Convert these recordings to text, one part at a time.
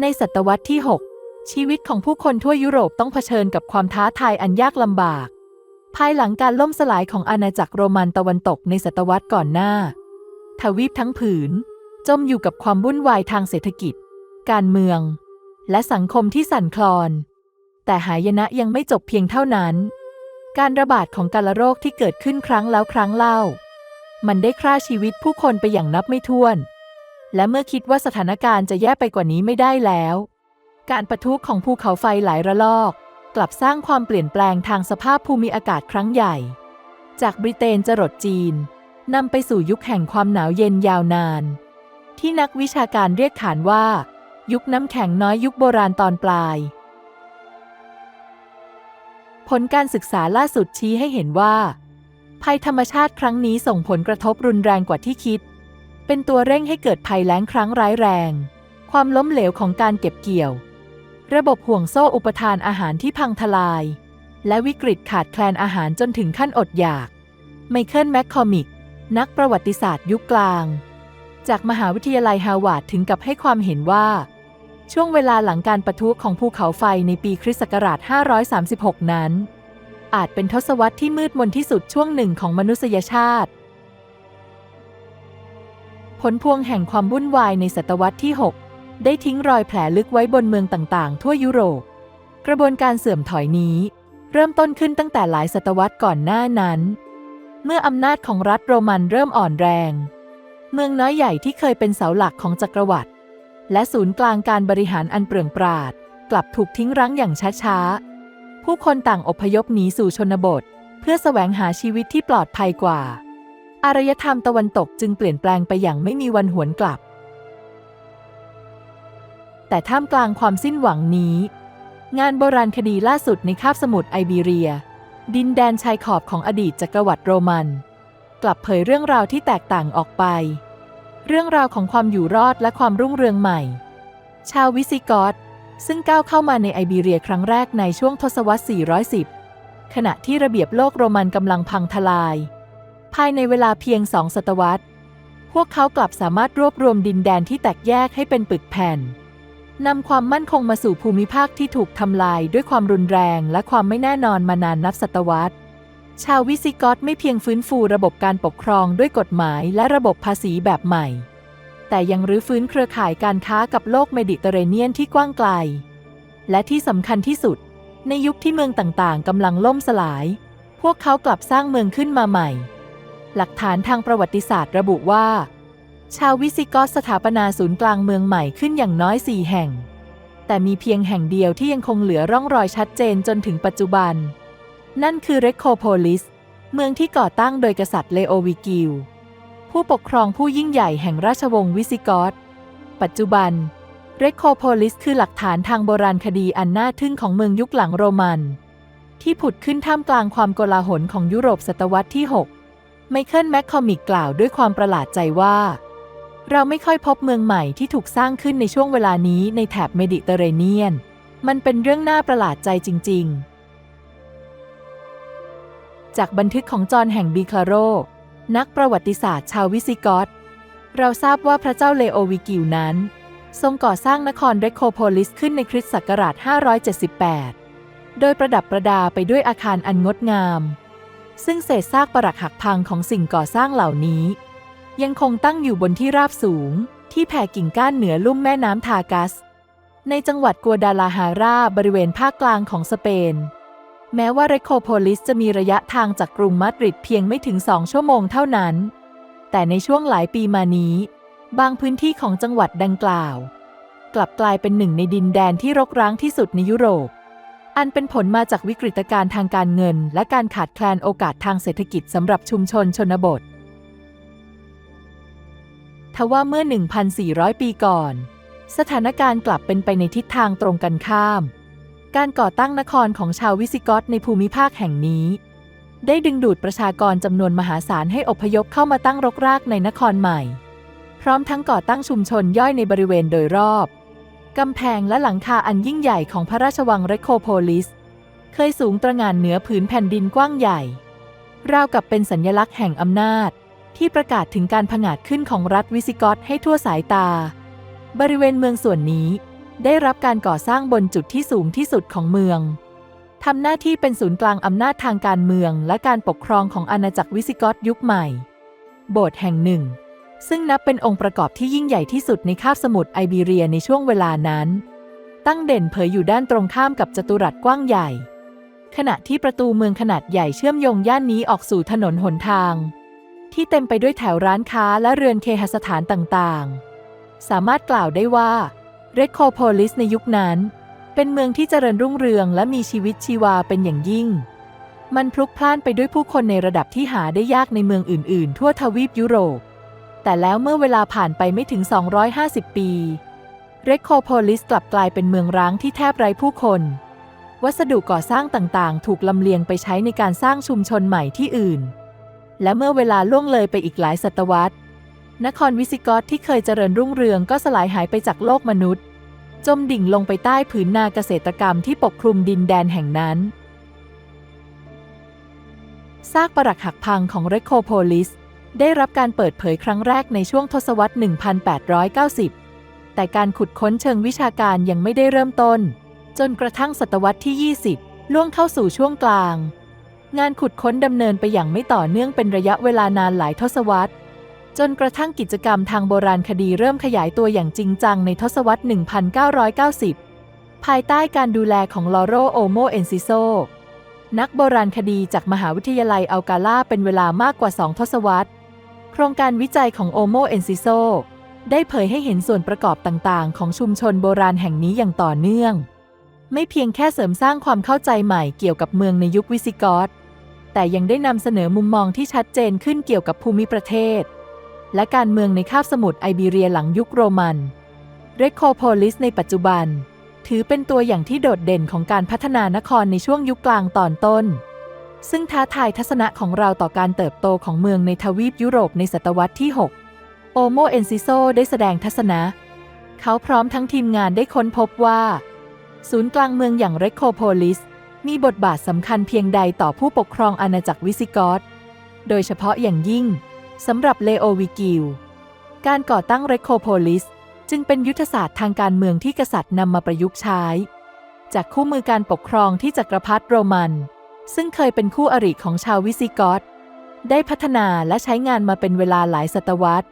ในศตวรรษที่ 6 ชีวิตของผู้คนทั่วยุโรปต้องเผชิญกับความท้าทายอันยากลำบาก ภายหลังการล่มสลายของอาณาจักรโรมันตะวันตกในศตวรรษก่อนหน้า ทวีปทั้งผืน จมอยู่กับความวุ่นวายทางเศรษฐกิจ การเมือง และสังคมที่สั่นคลอน แต่หายนะยังไม่จบเพียงเท่านั้น การระบาดของกาฬโรคที่เกิดขึ้นครั้งแล้วครั้งเล่า มันได้ฆ่าชีวิตผู้คนไปอย่างนับไม่ถ้วน และเมื่อคิดว่าสถานการณ์จะแย่ไปกว่านี้ไม่ได้แล้ว การประทุของภูเขาไฟหลายระลอก กลับสร้างความเปลี่ยนแปลงทางสภาพภูมิอากาศครั้งใหญ่ จากบริเตนจรดจีนนำไปสู่ยุคแห่งความหนาวเย็นยาวนาน ที่นักวิชาการเรียกขานว่า ยุคน้ำแข็งน้อยยุคโบราณตอนปลาย ผลการศึกษาล่าสุดชี้ให้เห็นว่า ภัยธรรมชาติครั้งนี้ส่งผลกระทบรุนแรงกว่าที่คิด เป็นตัวเร่งให้เกิดภัยแล้งครั้งร้ายแรง ความล้มเหลวของการเก็บเกี่ยว ระบบห่วงโซ่อุปทานอาหารที่พังทลาย และวิกฤตขาดแคลนอาหารจนถึงขั้นอดอยาก ไมเคิลแมคคอมิก นักประวัติศาสตร์ยุคกลาง จากมหาวิทยาลัยฮาวาดถึงกับให้ความเห็นว่า ช่วงเวลาหลังการประทุของภูเขาไฟในปีคริสต์ศักราช 536 นั้น อาจเป็นทศวรรษที่มืดมนที่สุดช่วงหนึ่งของมนุษยชาติ ผลพวงแห่งความวุ่นวายในศตวรรษที่ 6 ได้ทิ้งรอยแผลลึกไว้บนเมืองต่างๆ ทั่วยุโรป กระบวนการเสื่อมถอยนี้ เริ่มต้นขึ้นตั้งแต่หลายศตวรรษก่อนหน้านั้น เมื่ออำนาจของรัฐโรมันเริ่มอ่อนแรง เมืองน้อยใหญ่ที่เคยเป็นเสาหลักของจักรวรรดิและศูนย์กลางการบริหารอันเปลืองปราด กลับถูกทิ้งรั้งอย่างช้าๆ ผู้คนต่างอพยพหนีสู่ชนบท เพื่อแสวงหาชีวิตที่ปลอดภัยกว่า อารยธรรมตะวันตกจึงเปลี่ยนแปลงไปอย่างไม่มีวันหวนกลับ แต่ท่ามกลางความสิ้นหวังนี้ งานโบราณคดีล่าสุดในคาบสมุทรไอเบีเรีย ดินแดนชายขอบของอดีตจักรวรรดิโรมัน กลับเผยเรื่องราวที่แตกต่างออกไป เรื่องราวของความอยู่รอดและความรุ่งเรืองใหม่ ชาววิสิกอตซึ่งก้าวเข้ามาในไอเบีเรียครั้งแรกในช่วงทศวรรษ 410 ขณะที่ระเบียบโลกโรมันกำลังพังทลาย ภายในเวลาเพียงสองศตวรรษ พวกเขากลับสามารถรวบรวมดินแดนที่แตกแยกให้เป็นปึกแผ่นนำความมั่นคงมาสู่ภูมิภาคที่ถูกทำลายด้วยความรุนแรงและความไม่แน่นอนมานานนับศตวรรษ ชาววิสิกอตไม่เพียงฟื้นฟูระบบการปกครองด้วยกฎหมายและระบบภาษีแบบใหม่ แต่ยังรื้อฟื้นเครือข่ายการค้ากับโลกเมดิเตอร์เรเนียนที่กว้างไกล และที่สำคัญที่สุด ในยุคที่เมืองต่างๆกำลังล่มสลาย พวกเขากลับสร้างเมืองขึ้นมาใหม่ หลักฐานทางประวัติศาสตร์ระบุว่า ชาววิสิกอตสถาปนาศูนย์กลางเมืองใหม่ขึ้นอย่างน้อยสี่แห่ง แต่มีเพียงแห่งเดียวที่ยังคงเหลือร่องรอยชัดเจนจนถึงปัจจุบัน นั่นคือเรโคโพลิส เมืองที่ก่อตั้งโดยกษัตริย์เลโอวิกิล ผู้ปกครองผู้ยิ่งใหญ่แห่งราชวงศ์วิสิกอตปัจจุบันเรโคโพลิสคือหลักฐานทางโบราณคดีอันน่าทึ่งของเมืองยุคหลังโรมัน ที่ผุดขึ้นท่ามกลางความโกลาหลของยุโรปศตวรรษที่ 6 ไมเคิลแมคคอมิกกล่าวด้วยความประหลาดใจว่า เราไม่ค่อยพบเมืองใหม่ที่ถูกสร้างขึ้นในช่วงเวลานี้ในแถบเมดิเตอร์เรเนียน มันเป็นเรื่องน่าประหลาดใจจริง ๆ จากบันทึกของจอห์นแห่งบีคาโร นักประวัติศาสตร์ชาววิสิกอต เราทราบว่าพระเจ้าเลโอวิกิลนั้น ทรงก่อสร้างนครเรโคโพลิสขึ้นในคริสต์ศักราช 578 โดยประดับประดาไปด้วยอาคารอันงดงาม ซึ่งเศษซากปรักหักพังของสิ่งก่อสร้างเหล่านี้ ยังคงตั้งอยู่บนที่ราบสูง ที่แผ่กิ่งก้านเหนือลุ่มแม่น้ำทากัส ในจังหวัดกัวดาลาฮาราบริเวณภาคกลางของสเปน แม้ว่าเรโคโพลิสจะมีระยะทางจากกรุงมาดริดเพียงไม่ถึงสองชั่วโมงเท่านั้น แต่ในช่วงหลายปีมานี้ บางพื้นที่ของจังหวัดดังกล่าว กลับกลายเป็นหนึ่งในดินแดนที่รกร้างที่สุดในยุโรป อันเป็นผลมาจากวิกฤตการณ์ทางการเงิน และการขาดแคลนโอกาสทางเศรษฐกิจสำหรับชุมชนชนบท ทว่าเมื่อ 1,400 ปีก่อน สถานการณ์กลับเป็นไปในทิศทางตรงกันข้าม การก่อตั้งนครของชาววิสิกอตในภูมิภาคแห่งนี้ ได้ดึงดูดประชากรจำนวนมหาศาลให้อพยพเข้ามาตั้งรกรากในนครใหม่ พร้อมทั้งก่อตั้งชุมชนย่อยในบริเวณโดยรอบ กำแพงและหลังคาอันยิ่งใหญ่ของพระราชวังเรโคโพลิส เคยสูงตระหง่านเหนือผืนแผ่นดินกว้างใหญ่ ราวกับเป็นสัญลักษณ์แห่งอำนาจ ที่ประกาศถึงการผงาดขึ้นของรัฐวิสิกอตให้ทั่วสายตา บริเวณเมืองส่วนนี้ ได้รับการก่อสร้างบนจุดที่สูงที่สุดของเมืองทำหน้าที่เป็นศูนย์กลางอำนาจทางการเมืองและการปกครองของอาณาจักรวิสิกอตยุคใหม่ โบสถ์แห่งหนึ่ง ซึ่งนับเป็นองค์ประกอบที่ยิ่งใหญ่ที่สุดในคาบสมุทรไอเบีเรียในช่วงเวลานั้น ตั้งเด่นเผยอยู่ด้านตรงข้ามกับจัตุรัสกว้างใหญ่ ขณะที่ประตูเมืองขนาดใหญ่เชื่อมโยงย่านนี้ออกสู่ถนนหนทาง ที่เต็มไปด้วยแถวร้านค้าและเรือนเคหสถานต่างๆ สามารถกล่าวได้ว่าเรโคโพลิสในยุคนั้น เป็นเมืองที่เจริญรุ่งเรืองและมีชีวิตชีวาเป็นอย่างยิ่ง มันพลุกพล่านไปด้วยผู้คนในระดับที่หาได้ยากในเมืองอื่น ๆ ทั่วทวีปยุโรป แต่แล้วเมื่อเวลาผ่านไปไม่ถึง 250 ปีเรคโคโพลิสกลับกลายเป็นเมืองร้างที่แทบไร้ผู้คน วัสดุก่อสร้างต่างๆ ถูกลำเลียงไปใช้ในการสร้างชุมชนใหม่ที่อื่น และเมื่อเวลาล่วงเลยไปอีกหลายศตวรรษ นครวิสิกอตที่เคยเจริญรุ่งเรืองก็สลายหายไปจากโลกมนุษย์ จมดิ่งลงไปใต้ผืนนาเกษตรกรรมที่ปกคลุมดินแดนแห่งนั้นซากปรักหักพังของเรคโคโพลิส ได้รับการเปิดเผยครั้งแรกในช่วงทศวรรษ 1890 แต่การขุดค้นเชิงวิชาการยังไม่ได้เริ่มต้น จนกระทั่งศตวรรษที่ 20 ล่วงเข้าสู่ช่วงกลาง งานขุดค้นดำเนินไปอย่างไม่ต่อเนื่องเป็นระยะเวลานานหลายทศวรรษ จนกระทั่งกิจกรรมทางโบราณคดีเริ่มขยายตัวอย่างจริงจังในทศวรรษ 1990 ภายใต้การดูแลของลอโรโอโมเอนซิโซนักโบราณคดีจากมหาวิทยาลัยอัลกาลาเป็นเวลามากกว่า2ทศวรรษ ครงการวิจัยของโอโมเอนซิโซได้เผยให้เห็นส่วนประกอบต่างๆ ของชุมชนโบราณแห่งนี้อย่างต่อเนื่อง ไม่เพียงแค่เสริมสร้างความเข้าใจใหม่เกี่ยวกับเมืองในยุควิสิกอตแต่ยังได้นำเสนอมุมมองที่ชัดเจนขึ้นเกี่ยวกับภูมิประเทศ และการเมืองในคาบสมุทรไอเบีเรียหลังยุคโรมันเรโคโพลิสในปัจจุบัน ถือเป็นตัวอย่างที่โดดเด่นของการพัฒนานครในช่วงยุคกลางตอนต้น ซึ่งท้าทายทัศนะของเราต่อการเติบโตของเมืองในทวีปยุโรปในศตวรรษที่ 6 โอโมเอนซิโซได้แสดงทัศนะ เขาพร้อมทั้งทีมงานได้ค้นพบว่า ศูนย์กลางเมืองอย่างเรโคโพลิส มีบทบาทสำคัญเพียงใดต่อผู้ปกครองอาณาจักรวิสิกอตโดยเฉพาะอย่างยิ่งสำหรับเลโอวิกิล การก่อตั้งเรโคโพลิส จึงเป็นยุทธศาสตร์ทางการเมืองที่กษัตริย์นำมาประยุกต์ใช้ จากคู่มือการปกครองที่จักรพรรดิโรมัน ซึ่งเคยเป็นคู่อริของชาววิสิกอตได้พัฒนาและใช้งานมาเป็นเวลาหลายศตวรรษ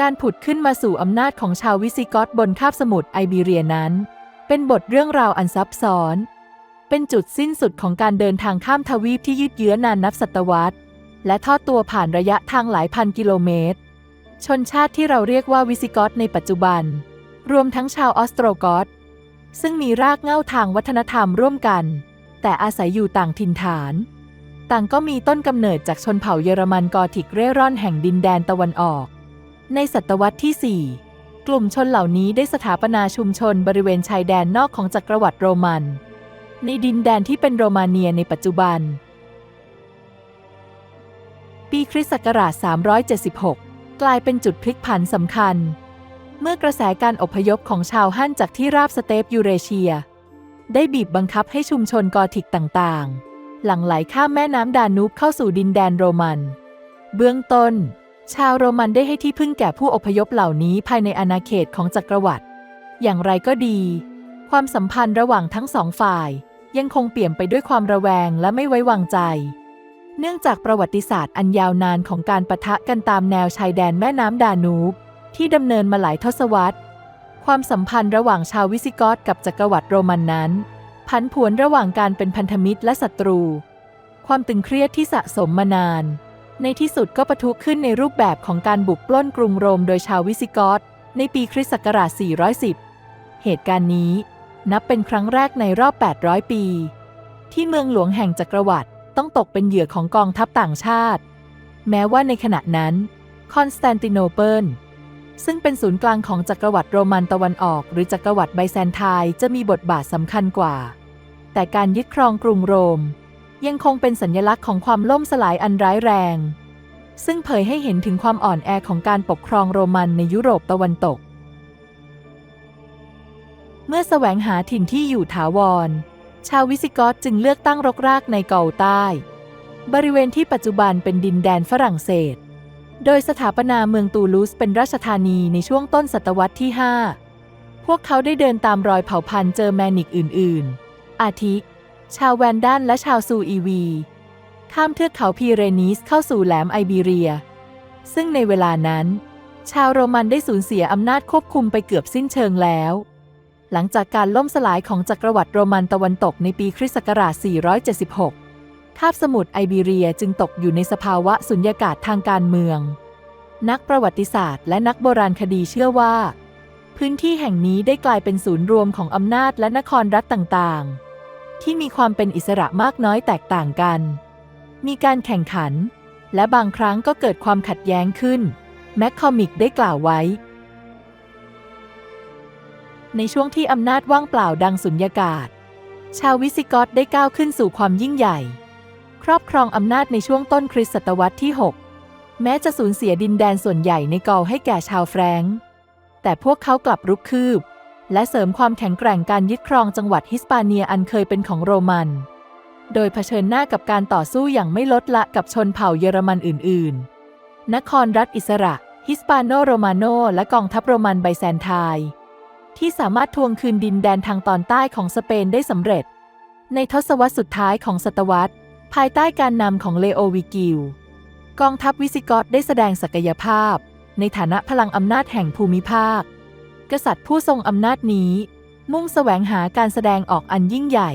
การผุดขึ้นมาสู่อำนาจของชาววิสิกอตบนคาบสมุทรไอเบีเรียนั้น เป็นบทเรื่องราวอันซับซ้อน เป็นจุดสิ้นสุดของการเดินทางข้ามทวีปที่ยืดเยื้อนานนับศตวรรษ และทอดตัวผ่านระยะทางหลายพันกิโลเมตร ชนชาติที่เราเรียกว่าวิสิกอตในปัจจุบัน รวมทั้งชาวออสโตรกอต ซึ่งมีรากเหง้าทางวัฒนธรรมร่วมกัน แต่อาศัยอยู่ต่างถิ่นฐาน ต่างก็มีต้นกำเนิดจากชนเผ่าเยอรมันกอธิกเร่ร่อนแห่งดินแดนตะวันออก ในศตวรรษที่ 4 กลุ่มชนเหล่านี้ได้สถาปนาชุมชนบริเวณชายแดนนอกของจักรวรรดิโรมัน ในดินแดนที่เป็นโรมาเนียในปัจจุบัน ปีคริสต์ศักราช 376 กลายเป็นจุดพลิกผันสำคัญ เมื่อกระแสการอพยพของชาวฮั่นจากที่ราบสเตปยูเรเชีย ได้บีบบังคับให้ชุมชนกอธิกต่างๆ หลั่งไหลข้ามแม่น้ำดานูบเข้าสู่ดินแดนโรมัน เบื้องต้น ชาวโรมันได้ให้ที่พึ่งแก่ผู้อพยพเหล่านี้ภายในอาณาเขตของจักรวรรดิอย่างไรก็ดี ความสัมพันธ์ระหว่างทั้งสองฝ่าย ยังคงเปลี่ยมไปด้วยความระแวงและไม่ไว้วางใจ เนื่องจากประวัติศาสตร์อันยาวนานของการปะทะกันตามแนวชายแดนแม่น้ำดานูบ ที่ดำเนินมาหลายทศวรรษ ความสัมพันธ์ระหว่างชาววิสิกอตกับจักรวรรดิโรมันนั้น ผันผวนระหว่างการเป็นพันธมิตรและศัตรู ความตึงเครียดที่สะสมมานาน ในที่สุดก็ปะทุขึ้นในรูปแบบของการบุกปล้นกรุงโรมโดยชาววิสิกอตในปีคริสต์ศักราช 410 เหตุการณ์นี้นับเป็นครั้งแรกในรอบ 800 ปี ที่เมืองหลวงแห่งจักรวรรดิต้องตกเป็นเหยื่อของกองทัพต่างชาติ แม้ว่าในขณะนั้น คอนสแตนติโนเปิล ซึ่งเป็นศูนย์กลางของจักรวรรดิโรมันตะวันออก หรือจักรวรรดิไบแซนไทน์จะมีบทบาทสำคัญกว่า แต่การยึดครองกรุงโรม ยังคงเป็นสัญลักษณ์ของความล่มสลายอันร้ายแรง ซึ่งเผยให้เห็นถึงความอ่อนแอของการปกครองโรมันในยุโรปตะวันตก เมื่อแสวงหาถิ่นที่อยู่ถาวร ชาววิสิกอตจึงเลือกตั้งรกรากในเกาใต้ บริเวณที่ปัจจุบันเป็นดินแดนฝรั่งเศส โดยสถาปนาเมืองตูลูสเป็นราชธานีในช่วงต้นศตวรรษที่ 5 พวกเขาได้เดินตามรอยเผ่าพันธุ์เจอแมนิกอื่น ๆ อาทิชาวแวนดันและชาวซูอีวี ข้ามเทือกเขาพีเรนีสเข้าสู่แหลมไอเบีเรีย ซึ่งในเวลานั้น ชาวโรมันได้สูญเสียอำนาจควบคุมไปเกือบสิ้นเชิงแล้ว หลังจากการล่มสลายของจักรวรรดิโรมันตะวันตกในปีคริสต์ศักราช 476 คาบสมุทรไอเบีเรียจึงตกอยู่ในสภาวะสุญญากาศทางการเมือง นักประวัติศาสตร์และนักโบราณคดีเชื่อว่า พื้นที่แห่งนี้ได้กลายเป็นศูนย์รวมของอำนาจและนครรัฐต่างๆ ที่มีความเป็นอิสระมากน้อยแตกต่างกัน มีการแข่งขัน และบางครั้งก็เกิดความขัดแย้งขึ้น แมคคอมิกได้กล่าวไว้ ในช่วงที่อำนาจว่างเปล่าดังสุญญากาศ ชาววิสิกอตได้ก้าวขึ้นสู่ความยิ่งใหญ่ ครอบครองอำนาจในช่วงต้นคริสตศตวรรษที่ 6 แม้จะสูญเสียดินแดนส่วนใหญ่ในกอลให้แก่ชาวแฟรงก์แต่พวกเขากลับรุกคืบ และเสริมความแข็งแกร่งการยึดครองจังหวัดฮิสปาเนียอันเคยเป็นของโรมัน โดยเผชิญหน้ากับการต่อสู้อย่างไม่ลดละกับชนเผ่าเยอรมันอื่น ๆ นครรัฐอิสระ ฮิสปาโนโรมาโนและกองทัพโรมันไบแซนไทน์ที่สามารถทวงคืนดินแดนทางตอนใต้ของสเปนได้สำเร็จ ในทศวรรษสุดท้ายของศตวรรษ ภายใต้การนำของเลโอวิกิล กองทัพวิสิกอตได้แสดงศักยภาพ ในฐานะพลังอำนาจแห่งภูมิภาค กษัตริย์ผู้ทรงอำนาจนี้ มุ่งแสวงหาการแสดงออกอันยิ่งใหญ่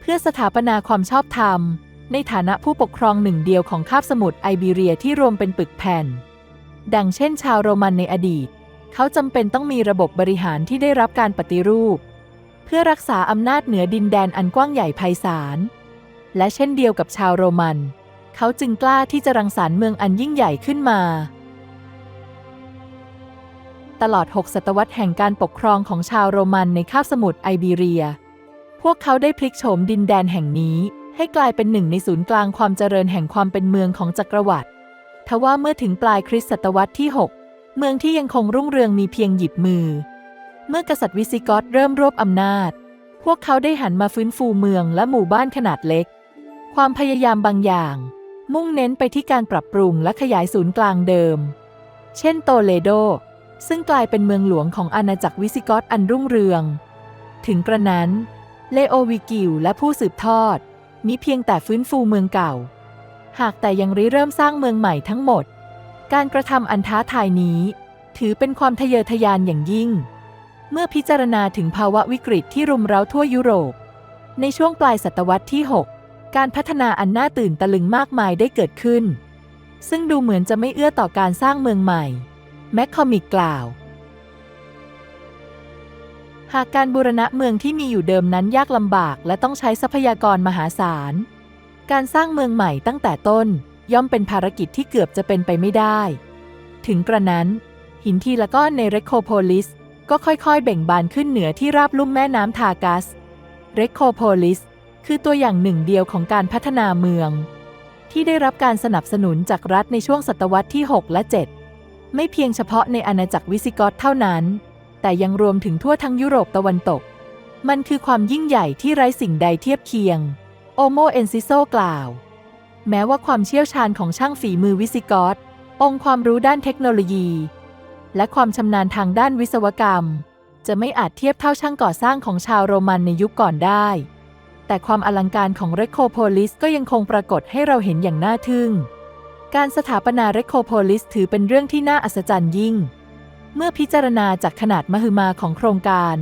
เพื่อสถาปนาความชอบธรรม ในฐานะผู้ปกครองหนึ่งเดียวของคาบสมุทรไอเบีเรียที่รวมเป็นปึกแผ่น ดังเช่นชาวโรมันในอดีต เขาจำเป็นต้องมีระบบบริหารที่ได้รับการปฏิรูป เพื่อรักษาอำนาจเหนือดินแดนอันกว้างใหญ่ไพศาล และเช่นเดียวกับชาวโรมัน เขาจึงกล้าที่จะรังสรรค์เมืองอันยิ่งใหญ่ขึ้นมา ตลอด 6 ศตวรรษแห่งการปกครองของชาวโรมันในคาบสมุทรไอเบีเรีย พวกเขาได้พลิกโฉมดินแดนแห่งนี้ ให้กลายเป็นหนึ่งในศูนย์กลางความเจริญแห่งความเป็นเมืองของจักรวรรดิทว่าเมื่อถึงปลายคริสตศตวรรษที่ 6 เมืองที่ยังคงรุ่งเรืองมีเพียงหยิบมือ เมื่อกษัตริย์วิสิกอตเริ่มรวบอำนาจ พวกเขาได้หันมาฟื้นฟูเมืองและหมู่บ้านขนาดเล็ก ความพยายามบางอย่าง มุ่งเน้นไปที่การปรับปรุงและขยายศูนย์กลางเดิม เช่นโตเลโด ซึ่งกลายเป็นเมืองหลวงของอาณาจักรวิสิกอตอันรุ่งเรือง ถึงกระนั้น เลโอวิกิลและผู้สืบทอด มิเพียงแต่ฟื้นฟูเมืองเก่า หากแต่ยังริเริ่มสร้างเมืองใหม่ทั้งหมด การกระทำอันท้าทายนี้ ถือเป็นความทะเยอทะยานอย่างยิ่ง เมื่อพิจารณาถึงภาวะวิกฤตที่รุมเร้าทั่วยุโรป ในช่วงปลายศตวรรษที่ 6 การพัฒนาอันน่าตื่นตะลึงมากมายได้เกิดขึ้น ซึ่งดูเหมือนจะไม่เอื้อต่อการสร้างเมืองใหม่ แมคคอมิกกล่าว หากการบูรณะเมืองที่มีอยู่เดิมนั้นยากลำบากและต้องใช้ทรัพยากรมหาศาล การสร้างเมืองใหม่ตั้งแต่ต้นย่อมเป็นภารกิจที่เกือบจะเป็นไปไม่ได้ ถึงกระนั้น หินทีละก้อนในเรโคโพลิสก็ค่อยๆ เบ่งบานขึ้นเหนือที่ราบลุ่มแม่น้ำทากัส เรโคโพลิส คือตัวอย่างหนึ่งเดียวของการพัฒนาเมือง ที่ได้รับการสนับสนุนจากรัฐในช่วงศตวรรษที่ 6 และ 7 ไม่เพียงเฉพาะในอาณาจักรวิสิกอตเท่านั้น แต่ยังรวมถึงทั่วทั้งยุโรปตะวันตก มันคือความยิ่งใหญ่ที่ไร้สิ่งใดเทียบเคียง โอโมเอนซิโซกล่าว แม้ว่าความเชี่ยวชาญของช่างฝีมือวิสิกอตองค์ความรู้ด้านเทคโนโลยี และความชำนาญทางด้านวิศวกรรม จะไม่อาจเทียบเท่าช่างก่อสร้างของชาวโรมันในยุคก่อนได้ แต่ความอลังการของเรโคโพลิสก็ยังคงปรากฏให้เราเห็นอย่างน่าทึ่ง การสถาปนาเรโคโพลิสถือเป็นเรื่องที่น่าอัศจรรย์ยิ่ง เมื่อพิจารณาจากขนาดมหึมาของโครงการ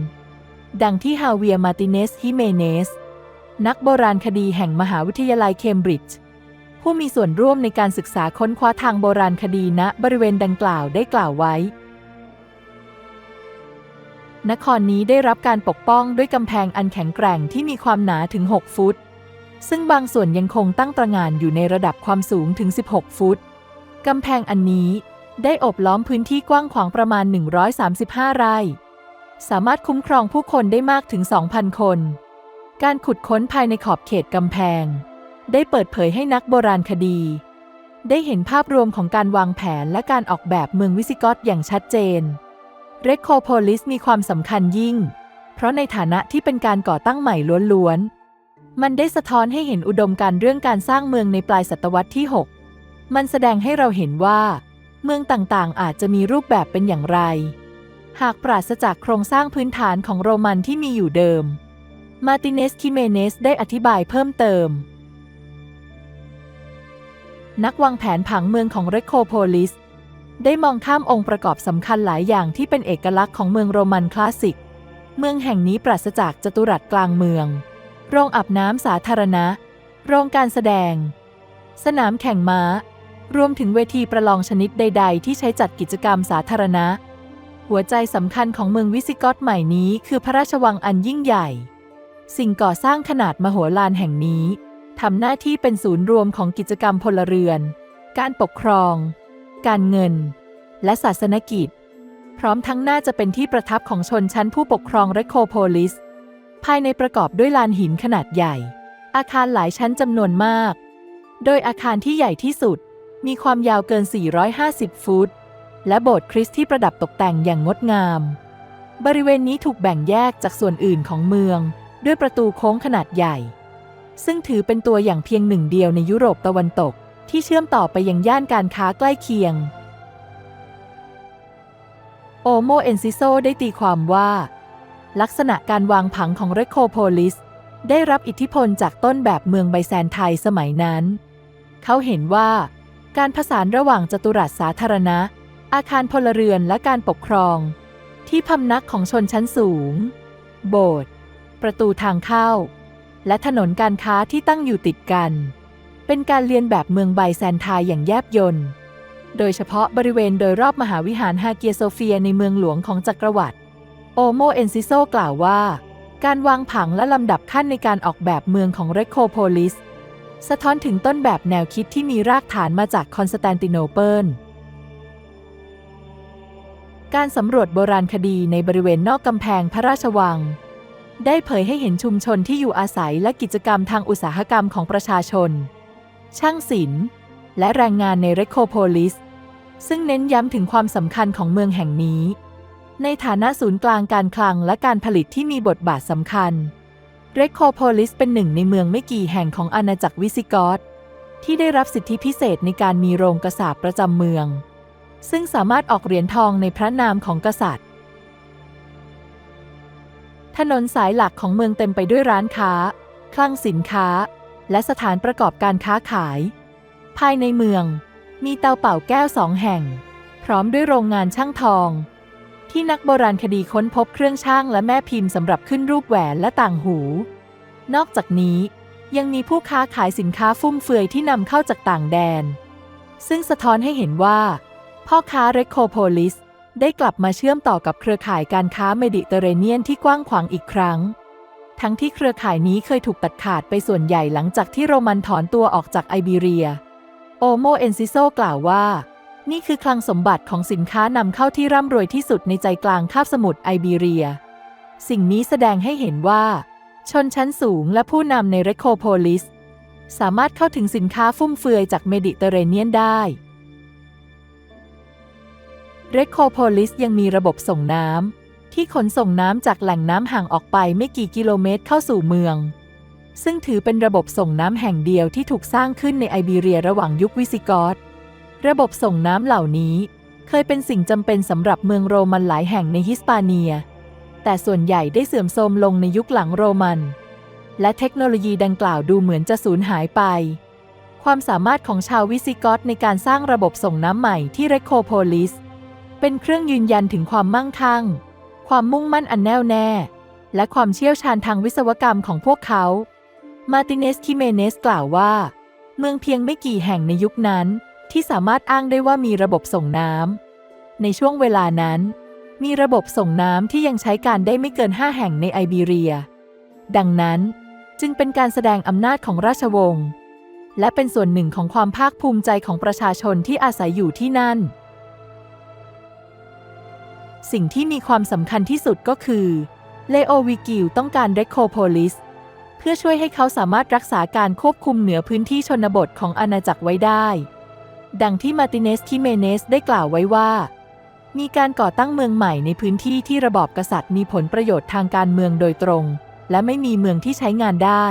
ดังที่ฮาเวียมาติเนสฮิเมเนส นักโบราณคดีแห่งมหาวิทยาลัยเคมบริดจ์ผู้มีส่วนร่วมในการศึกษาค้นคว้าทางโบราณคดีณบริเวณดังกล่าวได้กล่าวไว้ นครนี้ได้รับการปกป้องด้วยกำแพงอันแข็งแกร่งที่มีความหนาถึง 6 ฟุต ซึ่งบางส่วนยังคงตั้งตระหง่านอยู่ในระดับความสูงถึง 16 ฟุต กำแพงอันนี้ได้อบล้อมพื้นที่กว้างขวางประมาณ 135 ไร่ สามารถคุ้มครองผู้คนได้มากถึง 2,000 คน การขุดค้นภายในขอบเขตกำแพง ได้เปิดเผยให้นักโบราณคดี ได้เห็นภาพรวมของการวางแผนและการออกแบบเมืองวิสิกอตอย่างชัดเจน เรโคโพลิสมีความสำคัญยิ่ง เพราะในฐานะที่เป็นการก่อตั้งใหม่ล้วนๆ มันได้สะท้อนให้เห็นอุดมการเรื่องการสร้างเมืองในปลายศตวรรษที่ 6 มันแสดงให้เราเห็นว่า เมืองต่างๆ อาจจะมีรูปแบบเป็นอย่างไร หากปราศจากโครงสร้างพื้นฐานของโรมันที่มีอยู่เดิม มาติเนสคิเมเนสได้อธิบายเพิ่มเติม นักวางแผนผังเมืองของเรโคโพลิส ได้มองข้ามองค์ประกอบสำคัญหลายอย่างที่เป็นเอกลักษณ์ของเมืองโรมันคลาสสิก เมืองแห่งนี้ปราศจากจัตุรัสกลางเมือง โรงอาบน้ำสาธารณะ โรงการแสดง สนามแข่งม้า รวมถึงเวทีประลองชนิดใด ๆ ที่ใช้จัดกิจกรรมสาธารณะ หัวใจสำคัญของเมืองวิสิกอตใหม่นี้คือพระราชวังอันยิ่งใหญ่ สิ่งก่อสร้างขนาดมโหฬารแห่งนี้ทำหน้าที่เป็นศูนย์รวมของกิจกรรมพลเรือน การปกครอง การเงิน และศาสนกิจ พร้อมทั้งน่าจะเป็นที่ประทับของชนชั้นผู้ปกครองเรโคโพลิส ภายในประกอบด้วยลานหินขนาดใหญ่ อาคารหลายชั้นจำนวนมาก โดยอาคารที่ใหญ่ที่สุดมีความยาวเกิน 450 ฟุต และโบสถ์คริสต์ที่ประดับตกแต่งอย่างงดงาม บริเวณนี้ถูกแบ่งแยกจากส่วนอื่นของเมือง ด้วยประตูโค้งขนาดใหญ่ ซึ่งถือเป็นตัวอย่างเพียงหนึ่งเดียวในยุโรปตะวันตก ที่เชื่อมต่อไปยังย่านการค้าใกล้เคียง โอโมเอนซิโซได้ตีความว่า ลักษณะการวางผังของเรโคโพลิส ได้รับอิทธิพลจากต้นแบบเมืองไบแซนไทยสมัยนั้น เขาเห็นว่า การผสานระหว่างจัตุรัสสาธารณะ อาคารพลเรือนและการปกครอง ที่พำนักของชนชั้นสูง โบสถ์ประตูทางเข้า และถนนการค้าที่ตั้งอยู่ติดกัน เป็นการเรียนแบบเมืองไบแซนไทน์อย่างแยบยลโดยเฉพาะบริเวณโดยรอบมหาวิหารฮาเกียโซเฟียในเมืองหลวงของจักรวรรดิโอโมเอนซิโซกล่าวว่า การวางผังและลำดับขั้นในการออกแบบเมืองของเรโคโพลิส สะท้อนถึงต้นแบบแนวคิดที่มีรากฐานมาจากคอนสแตนติโนเปิลการสำรวจโบราณคดีในบริเวณนอกกำแพงพระราชวัง ได้เผยให้เห็นชุมชนที่อยู่อาศัยและกิจกรรมทางอุตสาหกรรมของประชาชน ช่างศิลป์ และแรงงานในเรโคโพลิส ซึ่งเน้นย้ำถึงความสำคัญของเมืองแห่งนี้ ในฐานะศูนย์กลางการคลังและการผลิตที่มีบทบาทสำคัญ เรโคโพลิสเป็นหนึ่งในเมืองไม่กี่แห่งของอาณาจักรวิสิกอตที่ได้รับสิทธิพิเศษในการมีโรงกษาปประจำเมือง ซึ่งสามารถออกเหรียญทองในพระนามของกษัตริย์ ถนนสายหลักของเมืองเต็มไปด้วยร้านค้า คลังสินค้า และสถานประกอบการค้าขาย ภายในเมือง มีเตาเป่าแก้วสองแห่ง พร้อมด้วยโรงงานช่างทอง ที่นักโบราณคดีค้นพบเครื่องช่างและแม่พิมพ์สำหรับขึ้นรูปแหวนและต่างหู นอกจากนี้ยังมีผู้ค้าขายสินค้าฟุ่มเฟือยที่นำเข้าจากต่างแดน ซึ่งสะท้อนให้เห็นว่า พ่อค้าเรโคโพลิสได้กลับมาเชื่อมต่อกับเครือข่ายการค้าเมดิเตอร์เรเนียนที่กว้างขวางอีกครั้ง ทั้งที่เครือข่ายนี้เคยถูกตัดขาดไปส่วนใหญ่หลังจากที่โรมันถอนตัวออกจากไอเบีเรีย โอโมเอนซิโซกล่าวว่า นี่คือคลังสมบัติของสินค้านำเข้าที่ร่ำรวยที่สุดในใจกลางคาบสมุทรไอเบีเรีย สิ่งนี้แสดงให้เห็นว่า ชนชั้นสูงและผู้นำในเรโคโพลิส สามารถเข้าถึงสินค้าฟุ่มเฟือยจากเมดิเตอร์เรเนียนได้เรโคโพลิสยังมีระบบส่งน้ำ ที่ขนส่งน้ำจากแหล่งน้ำห่างออกไปไม่กี่กิโลเมตรเข้าสู่เมือง ซึ่งถือเป็นระบบส่งน้ำแห่งเดียวที่ถูกสร้างขึ้นในไอเบีเรียระหว่างยุควิสิกอตระบบส่งน้ำเหล่านี้ เคยเป็นสิ่งจำเป็นสำหรับเมืองโรมันหลายแห่งในฮิสปาเนีย แต่ส่วนใหญ่ได้เสื่อมโทรมลงในยุคหลังโรมัน และเทคโนโลยีดังกล่าวดูเหมือนจะสูญหายไป ความสามารถของชาววิสิกอตในการสร้างระบบส่งน้ำใหม่ที่เรโคโพลิส เป็นเครื่องยืนยันถึงความมั่งคั่ง ความมุ่งมั่นอันแน่วแน่ และความเชี่ยวชาญทางวิศวกรรมของพวกเขา มาติเนสคิเมเนสกล่าวว่า เมืองเพียงไม่กี่แห่งในยุคนั้น ที่สามารถอ้างได้ว่ามีระบบส่งน้ำในช่วงเวลานั้น มีระบบส่งน้ำที่ยังใช้การได้ไม่เกิน 5 แห่งในไอเบีเรีย ดังนั้นจึงเป็นการแสดงอำนาจของราชวงศ์และเป็นส่วนหนึ่งของความภาคภูมิใจของประชาชนที่อาศัยอยู่ที่นั่น สิ่งที่มีความสำคัญที่สุดก็คือเลโอวิกิลต้องการเรโคโพลิสเพื่อช่วยให้เขาสามารถรักษาการควบคุมเหนือพื้นที่ชนบทของอาณาจักรไว้ได้ ดังที่มาติเนสคิเมเนสได้กล่าวไว้ว่า มีการก่อตั้งเมืองใหม่ในพื้นที่ที่ระบอบกษัตริย์มีผลประโยชน์ทางการเมืองโดยตรง และไม่มีเมืองที่ใช้งานได้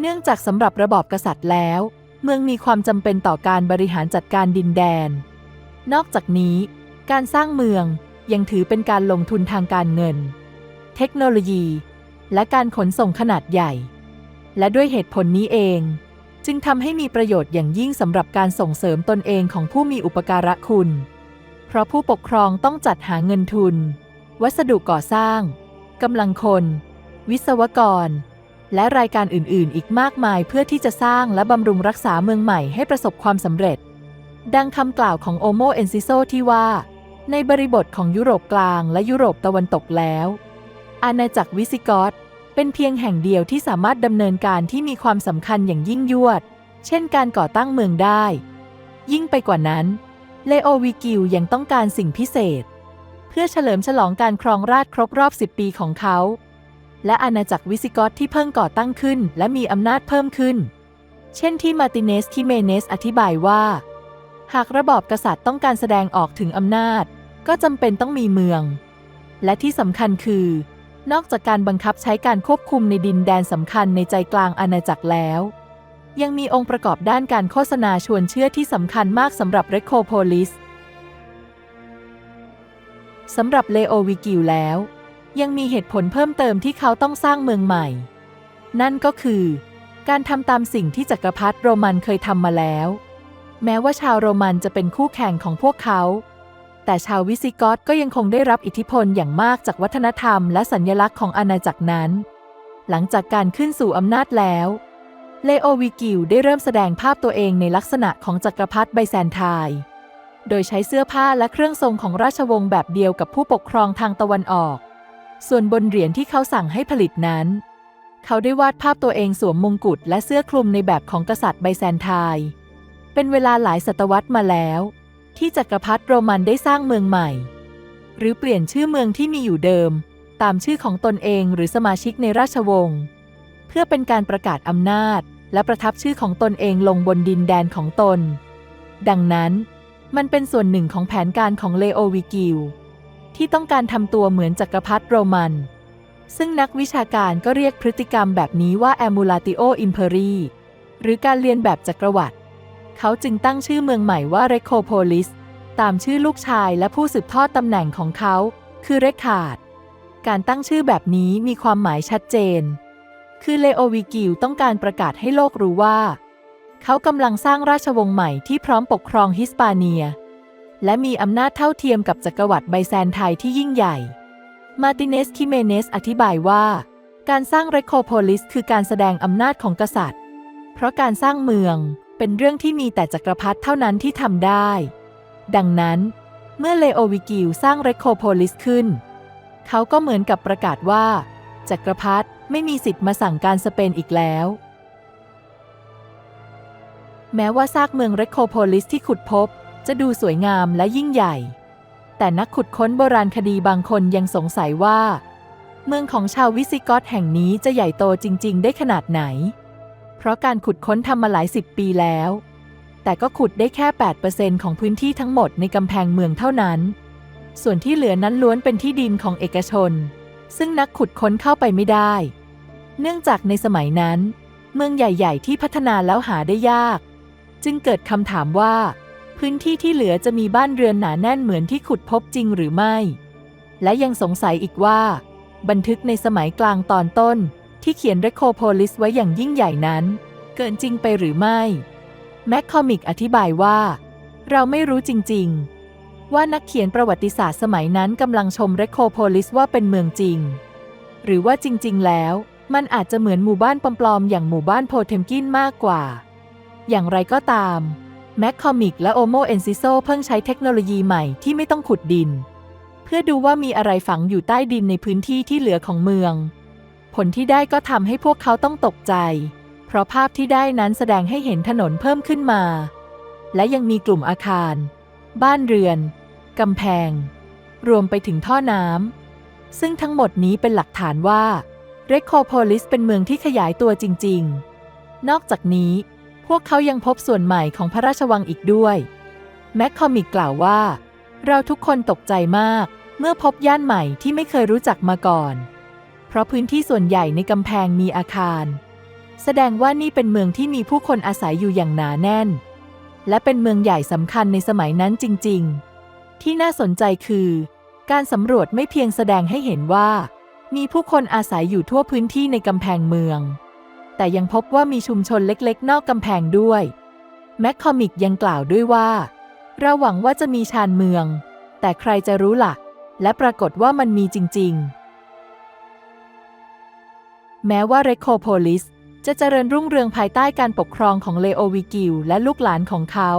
เนื่องจากสำหรับระบอบกษัตริย์แล้ว เมืองมีความจำเป็นต่อการบริหารจัดการดินแดน นอกจากนี้ การสร้างเมือง ยังถือเป็นการลงทุนทางการเงิน เทคโนโลยี และการขนส่งขนาดใหญ่ และด้วยเหตุผลนี้เอง จึงทำให้มีประโยชน์อย่างยิ่งสำหรับการส่งเสริมตนเองของผู้มีอุปการะคุณ เพราะผู้ปกครองต้องจัดหาเงินทุน วัสดุก่อสร้างกำลังคน วิศวกร และรายการอื่น ๆ อีกมากมายเพื่อที่จะสร้างและบำรุงรักษาเมืองใหม่ให้ประสบความสำเร็จ ดังคำกล่าวของโอโมเอนซิโซที่ว่า ในบริบทของยุโรปกลางและยุโรปตะวันตกแล้ว อาณาจักรวิสิกอตเป็นเพียงแห่งเดียวที่สามารถดำเนินการที่มีความสำคัญอย่างยิ่งยวด เช่นการก่อตั้งเมืองได้ ยิ่งไปกว่านั้น เลโอวิกิวยังต้องการสิ่งพิเศษ เพื่อเฉลิมฉลองการครองราชครบรอบ 10 ปีของเขา และอาณาจักรวิสิกอตที่เพิ่งก่อตั้งขึ้นและมีอำนาจเพิ่มขึ้น เช่นที่มาติเนสคิเมเนสอธิบายว่า หากระบอบกษัตริย์ต้องการแสดงออกถึงอำนาจ ก็จำเป็นต้องมีเมือง และที่สำคัญคือ นอกจากการบังคับใช้การควบคุมในดินแดนสำคัญในใจกลางอาณาจักรแล้ว ยังมีองค์ประกอบด้านการโฆษณาชวนเชื่อที่สำคัญมากสำหรับเรโคโพลิสสำหรับเลโอวิกิวแล้ว ยังมีเหตุผลเพิ่มเติมที่เขาต้องสร้างเมืองใหม่ นั่นก็คือ การทำตามสิ่งที่จักรพรรดิโรมันเคยทำมาแล้ว แม้ว่าชาวโรมันจะเป็นคู่แข่งของพวกเขา แต่ชาววิสิกอตก็ยังคงได้รับอิทธิพลอย่างมากจากวัฒนธรรมและสัญลักษณ์ของอาณาจักรนั้น หลังจากการขึ้นสู่อำนาจแล้ว เลโอวิกิวได้เริ่มแสดงภาพตัวเองในลักษณะของจักรพรรดิไบแซนไทน์ โดยใช้เสื้อผ้าและเครื่องทรงของราชวงศ์แบบเดียวกับผู้ปกครองทางตะวันออก ส่วนบนเหรียญที่เขาสั่งให้ผลิตนั้น เขาได้วาดภาพตัวเองสวมมงกุฎและเสื้อคลุมในแบบของกษัตริย์ไบแซนไทน์ เป็นเวลาหลายศตวรรษมาแล้ว ที่จักรพรรดิโรมันได้สร้างเมืองใหม่ หรือเปลี่ยนชื่อเมืองที่มีอยู่เดิม ตามชื่อของตนเองหรือสมาชิกในราชวงศ์เพื่อเป็นการประกาศอำนาจ และประทับชื่อของตนเองลงบนดินแดนของตน ดังนั้น มันเป็นส่วนหนึ่งของแผนการของเลโอวิกิวที่ต้องการทำตัวเหมือนจักรพรรดิโรมัน ซึ่งนักวิชาการก็เรียกพฤติกรรมแบบนี้ว่า emulatio imperi หรือการเรียนแบบจักรวรรดิ เขาจึงตั้งชื่อเมืองใหม่ว่าเรโคโพลิส ตามชื่อลูกชายและผู้สืบทอดตำแหน่งของเขา คือเรคคาร์ด การตั้งชื่อแบบนี้มีความหมายชัดเจน คือเลโอวิกิวต้องการประกาศให้โลกรู้ว่า เขากำลังสร้างราชวงศ์ใหม่ที่พร้อมปกครองฮิสปาเนีย และมีอำนาจเท่าเทียมกับจักรวรรดิไบแซนไทน์ที่ยิ่งใหญ่ มาติเนสคิเมเนสอธิบายว่า การสร้างเรโคโพลิส คือการแสดงอำนาจของกษัตริย์ เพราะการสร้างเมือง เป็นเรื่องที่มีแต่จักรพรรดิเท่านั้นที่ทำได้ ดังนั้น เมื่อเลโอวิกิวสร้างเรโคโพลิสขึ้น เขาก็เหมือนกับประกาศว่า จักรพรรดิไม่มีสิทธิ์มาสั่งการสเปนอีกแล้ว แม้ว่าซากเมืองเรโคโพลิสที่ขุดพบ จะดูสวยงามและยิ่งใหญ่ แต่นักขุดค้นโบราณคดีบางคนยังสงสัยว่า เมืองของชาววิสิกอตแห่งนี้จะใหญ่โตจริง ๆ ได้ขนาดไหน ราะการขุดค้นทำมาหลายสิบปีแล้ว แต่ก็ขุดได้แค่ 8%ของพื้นที่ทั้งหมดในกำแพงเมืองเท่านั้น ส่วนที่เหลือนั้นล้วนเป็นที่ดินของเอกชน ซึ่งนักขุดค้นเข้าไปไม่ได้ เนื่องจากในสมัยนั้น เมืองใหญ่ ๆ ที่พัฒนาแล้วหาได้ยาก จึงเกิดคำถามว่า พื้นที่ที่เหลือจะมีบ้านเรือนหนาแน่นเหมือนที่ขุดพบจริงหรือไม่ และยังสงสัยอีกว่า บันทึกในสมัยกลางตอนต้น ที่เขียนเรโคโพลิสไว้อย่างยิ่งใหญ่นั้น เกินจริงไปหรือไม่ แมคคอมิกอธิบายว่า เราไม่รู้จริง ๆ ว่านักเขียนประวัติศาสตร์สมัยนั้นกำลังชมเรโคโพลิสว่าเป็นเมืองจริง หรือว่าจริง ๆ แล้ว มันอาจจะเหมือนหมู่บ้านปลอมๆอย่างหมู่บ้านโพเทมกินมากกว่า อย่างไรก็ตามแมคคอมิกและโอโมเอนซิโซเพิ่งใช้เทคโนโลยีใหม่ที่ไม่ต้องขุดดิน เพื่อดูว่ามีอะไรฝังอยู่ใต้ดินในพื้นที่ที่เหลือของเมือง ผลที่ได้ก็ทำให้พวกเขาต้องตกใจ เพราะภาพที่ได้นั้นแสดงให้เห็นถนนเพิ่มขึ้นมา และยังมีกลุ่มอาคาร บ้านเรือนกำแพง รวมไปถึงท่อน้ำซึ่งทั้งหมดนี้เป็นหลักฐานว่าเรโคโพลิสเป็นเมืองที่ขยายตัวจริง ๆ นอกจากนี้ พวกเขายังพบส่วนใหม่ของพระราชวังอีกด้วยแมคคอมิกกล่าวว่า เราทุกคนตกใจมาก เมื่อพบย่านใหม่ที่ไม่เคยรู้จักมาก่อน เพราะพื้นที่ส่วนใหญ่ในกำแพงมีอาคาร แสดงว่านี่เป็นเมืองที่มีผู้คนอาศัยอยู่อย่างหนาแน่น และเป็นเมืองใหญ่สำคัญในสมัยนั้นจริง ๆ ที่น่าสนใจคือ การสำรวจไม่เพียงแสดงให้เห็นว่า มีผู้คนอาศัยอยู่ทั่วพื้นที่ในกำแพงเมือง แต่ยังพบว่ามีชุมชนเล็กๆ นอกกำแพงด้วยแมคคอมิกยังกล่าวด้วยว่าเราหวังว่าจะมีชานเมือง แต่ใครจะรู้ล่ะ และปรากฏว่ามันมีจริง ๆ แม้ว่าเรโคโพลิสจะเจริญรุ่งเรืองภายใต้การปกครองของเลโอวิกิลและลูกหลานของเขา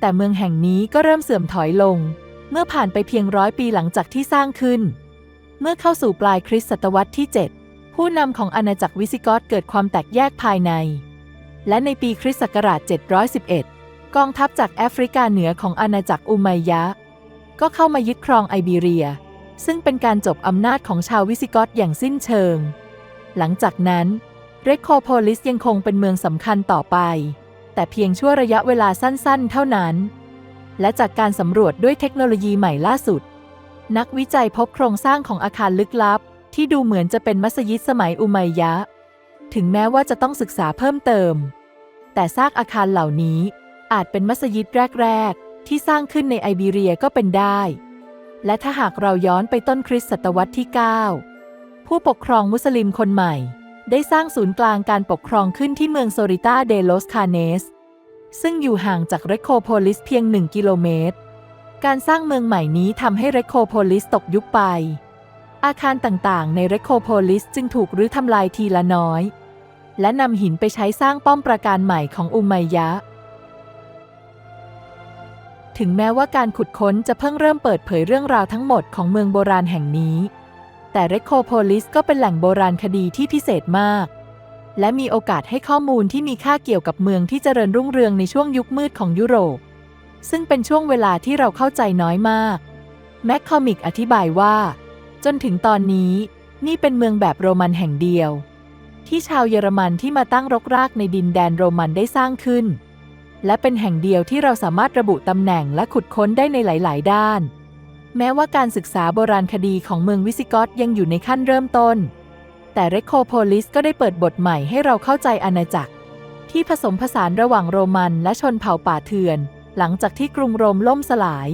แต่เมืองแห่งนี้ก็เริ่มเสื่อมถอยลง เมื่อผ่านไปเพียงร้อยปีหลังจากที่สร้างขึ้น เมื่อเข้าสู่ปลายคริสตศตวรรษที่ 7 ผู้นำของอาณาจักรวิสิกอตเกิดความแตกแยกภายใน และในปีคริสต์ศักราช 711 กองทัพจากแอฟริกาเหนือของอาณาจักรอุมัยยะ ก็เข้ามายึดครองไอเบีเรีย ซึ่งเป็นการจบอำนาจของชาววิสิกอตอย่างสิ้นเชิง หลังจากนั้นเรโคโพลิสยังคงเป็นเมืองสำคัญต่อไป แต่เพียงชั่วระยะเวลาสั้นๆ เท่านั้น และจากการสำรวจด้วยเทคโนโลยีใหม่ล่าสุด นักวิจัยพบโครงสร้างของอาคารลึกลับ ที่ดูเหมือนจะเป็นมัสยิดสมัยอุมัยยะ ถึงแม้ว่าจะต้องศึกษาเพิ่มเติม แต่ซากอาคารเหล่านี้อาจเป็นมัสยิดแรก ๆ ที่สร้างขึ้นในไอเบีเรียก็เป็นได้ และถ้าหากเราย้อนไปต้นคริสต์ศตวรรษที่ 9 ผู้ปกครองมุสลิมคนใหม่ ได้สร้างศูนย์กลางการปกครองขึ้นที่เมืองโซริตาเดโลสคาเนส ซึ่งอยู่ห่างจากเรโคโพลิสเพียง 1 กิโลเมตร การสร้างเมืองใหม่นี้ทำให้เรโคโพลิสตกยุคไป อาคารต่างๆ ในเรโคโพลิสจึงถูกรื้อทำลายทีละน้อย และนำหินไปใช้สร้างป้อมปราการใหม่ของอุมัยยะถึงแม้ว่าการขุดค้นจะเพิ่งเริ่มเปิดเผยเรื่องราวทั้งหมดของเมืองโบราณแห่งนี้ แต่เรโคโพลิสก็เป็นแหล่งโบราณคดีที่พิเศษมาก และมีโอกาสให้ข้อมูลที่มีค่าเกี่ยวกับเมืองที่เจริญรุ่งเรืองในช่วงยุคมืดของยุโรป ซึ่งเป็นช่วงเวลาที่เราเข้าใจน้อยมาก แมคคอมิกอธิบายว่า จนถึงตอนนี้นี่เป็นเมืองแบบโรมันแห่งเดียว ที่ชาวเยอรมันที่มาตั้งรกรากในดินแดนโรมันได้สร้างขึ้น และเป็นแห่งเดียวที่เราสามารถระบุตำแหน่งและขุดค้นได้ในหลาย ๆ ด้าน แม้ว่าการศึกษาโบราณคดีของเมืองวิสิกอตยังอยู่ในขั้นเริ่มต้น แต่เรโคโพลิสก็ได้เปิดบทใหม่ให้เราเข้าใจอาณาจักร ที่ผสมผสานระหว่างโรมันและชนเผ่าป่าเถื่อน หลังจากที่กรุงโรมล่มสลาย